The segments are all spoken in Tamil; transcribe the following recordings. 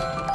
you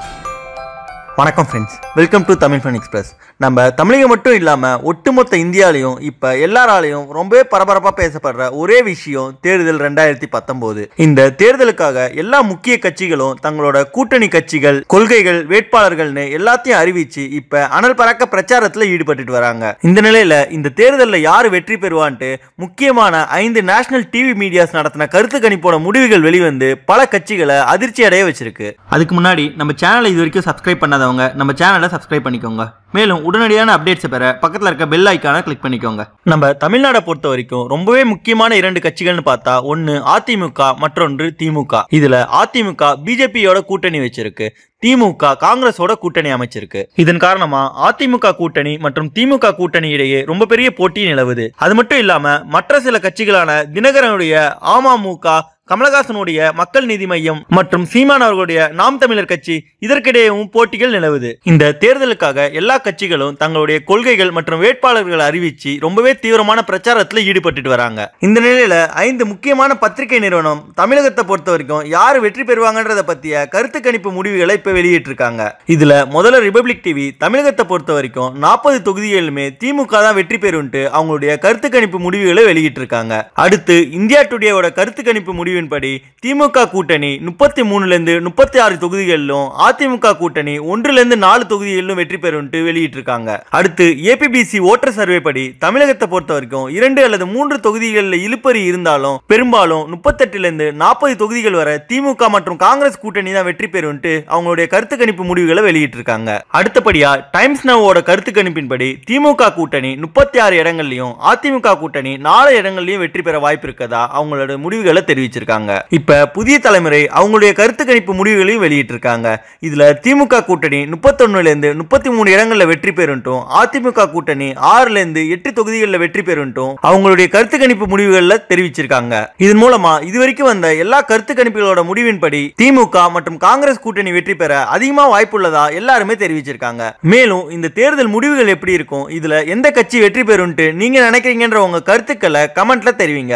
வணக்கம் friends welcome to Tamil fun express நம்ம தமிழகம் மட்டும் இல்லாமல் ஒட்டுமொத்த இந்தியாலையும் இப்போ எல்லாராலையும் ரொம்பவே பரபரப்பாக பேசப்படுற ஒரே விஷயம் தேர்தல் ரெண்டாயிரத்தி பத்தொம்போது. இந்த தேர்தலுக்காக எல்லா முக்கிய கட்சிகளும் தங்களோட கூட்டணி கட்சிகள் கொள்கைகள் வேட்பாளர்கள்னு எல்லாத்தையும் அறிவிச்சு இப்போ அனல் பறக்க பிரச்சாரத்தில் ஈடுபட்டுட்டு வராங்க. இந்த நிலையில் இந்த தேர்தலில் யார் வெற்றி பெறுவான்ட்டு முக்கியமான ஐந்து நேஷனல் டிவி மீடியாஸ் நடத்தின கருத்து கணிப்போட முடிவுகள் வெளிவந்து பல கட்சிகளை அதிர்ச்சி அடைய வச்சிருக்கு. அதுக்கு முன்னாடி நம்ம சேனலை இது வரைக்கும் சப்ஸ்கிரைப் பண்ணாதவங்க நம்ம சேனலை சப்ஸ்கிரைப் பண்ணிக்கோங்க. மேலும் உடனடியான அப்டேட்ஸை பெற பக்கத்தில் இருக்க பெல் ஐக்கானை கிளிக் பண்ணிக்கோங்க. நம்ம தமிழ்நாடை பொறுத்த வரைக்கும் ரொம்பவே முக்கியமான இரண்டு கட்சிகள்னு பார்த்தா ஒன்று அதிமுக மற்றொன்று திமுக. இதில் அதிமுக பிஜேபியோட கூட்டணி வச்சிருக்கு. திமுக காங்கிரஸோட கூட்டணி அமைச்சிருக்கு. இதன் காரணமா அதிமுக கூட்டணி மற்றும் திமுக கூட்டணி இடையே ரொம்ப பெரிய போட்டி நிலவுது. அது மட்டும் இல்லாம மற்ற சில கட்சிகளான தினகரனுடைய அமமுக கமலஹாசனுடைய மக்கள் நீதி மையம் மற்றும் சீமான் அவர்களுடைய நாம் தமிழர் கட்சி இதற்கிடையேவும் போட்டிகள் நிலவுது. இந்த தேர்தலுக்காக எல்லா கட்சிகளும் தங்களுடைய கொள்கைகள் மற்றும் வேட்பாளர்களை அறிவிச்சு ரொம்பவே தீவிரமான பிரச்சாரத்தில் ஈடுபட்டுட்டு வராங்க. இந்த நிலையில ஐந்து முக்கியமான பத்திரிகை நிறுவனம் தமிழகத்தை பொறுத்த வரைக்கும் யார் வெற்றி பெறுவாங்கன்றத பத்திய கருத்து கணிப்பு முடிவுகளை இப்ப வெளியிட்டிருக்காங்க. இதுல முதல்ல ரிபப்ளிக் டிவி தமிழகத்தை பொறுத்த வரைக்கும் நாற்பது தொகுதிகளிலுமே திமுக தான் வெற்றி பெறும்ட்டு அவங்களுடைய கருத்து கணிப்பு முடிவுகளை வெளியிட்டிருக்காங்க. அடுத்து இந்தியா டுடேவோட கருத்து கணிப்பு முடிவின்படி திமுக கூட்டணி முப்பத்தி மூணுல இருந்து முப்பத்தி ஆறு தொகுதிகளிலும் அதிமுக கூட்டணி ஒன்றுல இருந்து நாலு தொகுதிகளிலும் வெற்றி பெறும்ட்டு வெளியிட்டிருக்காங்க. அடுத்து ஏபிபிசி ஓட்டர் சர்வே படி தமிழகத்தை பொறுத்த வரைக்கும் இரண்டு அல்லது மூன்று தொகுதிகளில் இழுப்பறி இருந்தாலும் பெரும்பாலும் முப்பத்தெட்டுல இருந்து நாற்பது தொகுதிகள் வரை திமுக மற்றும் காங்கிரஸ் கூட்டணி தான் வெற்றி பெறும்ட்டு அவங்களுடைய கருத்து கணிப்பு முடிவுகளை வெளியிட்டிருக்காங்க. அடுத்தபடியா டைம்ஸ் நவோட கருத்து கணிப்பின்படி திமுக கூட்டணி முப்பத்தி ஆறு இடங்கள்லயும் அதிமுக கூட்டணி நாலு இடங்கள்லையும் வெற்றி பெற வாய்ப்பு இருக்கதா அவங்களோட முடிவுகளை தெரிவிச்சிருக்காங்க. இப்ப புதிய தலைமுறை அவங்களுடைய கருத்து கணிப்பு முடிவுகளையும் வெளியிட்டிருக்காங்க. இதுல திமுக கூட்டணி முப்பத்தொன்னுல இருந்து முப்பத்தி மூணு இடங்கள்ல வெற்றி பெறும்ட்டும் அதிமுக கூட்டணி ஆறுல இருந்து எட்டு தொகுதிகளில் வெற்றி பெறும்ட்டும் அவங்களுடைய கருத்து கணிப்பு முடிவுகளில் தெரிவிச்சிருக்காங்க. இதன் மூலமா இதுவரைக்கும் வந்த எல்லா கருத்து கணிப்புகளோட முடிவின்படி திமுக மற்றும் காங்கிரஸ் கூட்டணி வெற்றி பெற அதிகமா வாய்ப்புள்ளதா எல்லாருமே தெரிவிச்சிருக்காங்க. மேலும் இந்த தேர்தல் முடிவுகள் எப்படி இருக்கும்? இதுல எந்த கட்சி வெற்றி பெறும்ட்டு நீங்க நினைக்கிறீங்கன்ற உங்க கருத்துக்களை கமெண்ட்ல தெரிவிங்க.